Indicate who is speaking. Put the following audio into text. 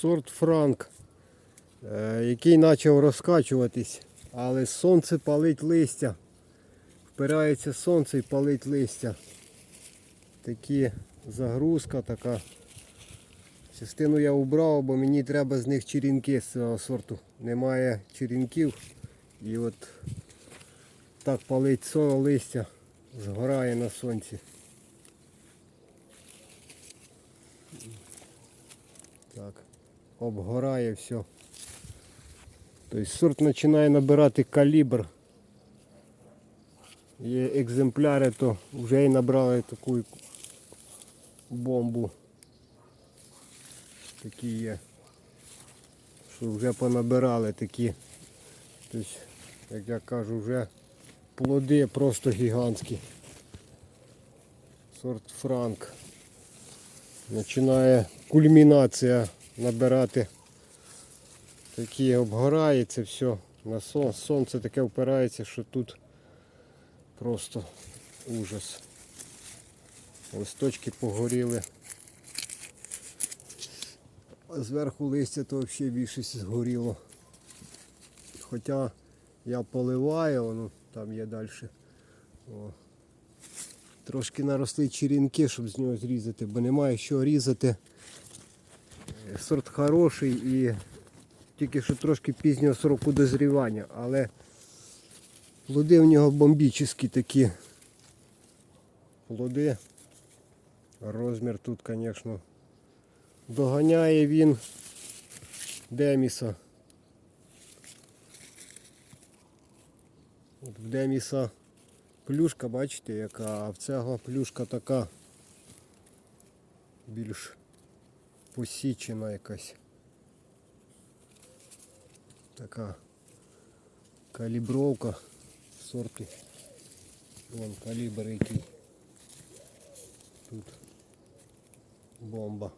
Speaker 1: сорт Франк, е, який почав розкачуватись, але сонце палить листя. Впирається сонце і палить листя. Такі загрузка така. Частину я убрав, бо мені треба з них черенки з цього сорту. Немає черенків. І от так палить сон листя, згорає на сонці. Так, обгорає все. Тобто сорт починає набирати калібр. Є екземпляри, то вже і набрали таку бомбу. Такі є. Що вже понабирали такі. Тобто, як я кажу, вже плоди просто гігантські. Сорт Франк. Починає кульмінація набирати. Такі обгорається все. На сон, сонце таке впирається, що тут просто ужас. Листочки погоріли. А зверху листя то взагалі більшість згоріло. Хоча я поливаю, воно там є далі. О. Трошки наросли черенки, щоб з нього зрізати, бо немає що різати. Сорт хороший і тільки що трошки пізнього сроку дозрівання, але плоди в нього бомбічні такі. Плоди. Розмір тут, звісно, доганяє він Деміса. От в Деміса плюшка, бачите, яка, а в цього плюшка така більш посічена якась. Така калібровка сорту. Вон калібр який. Тут бомба.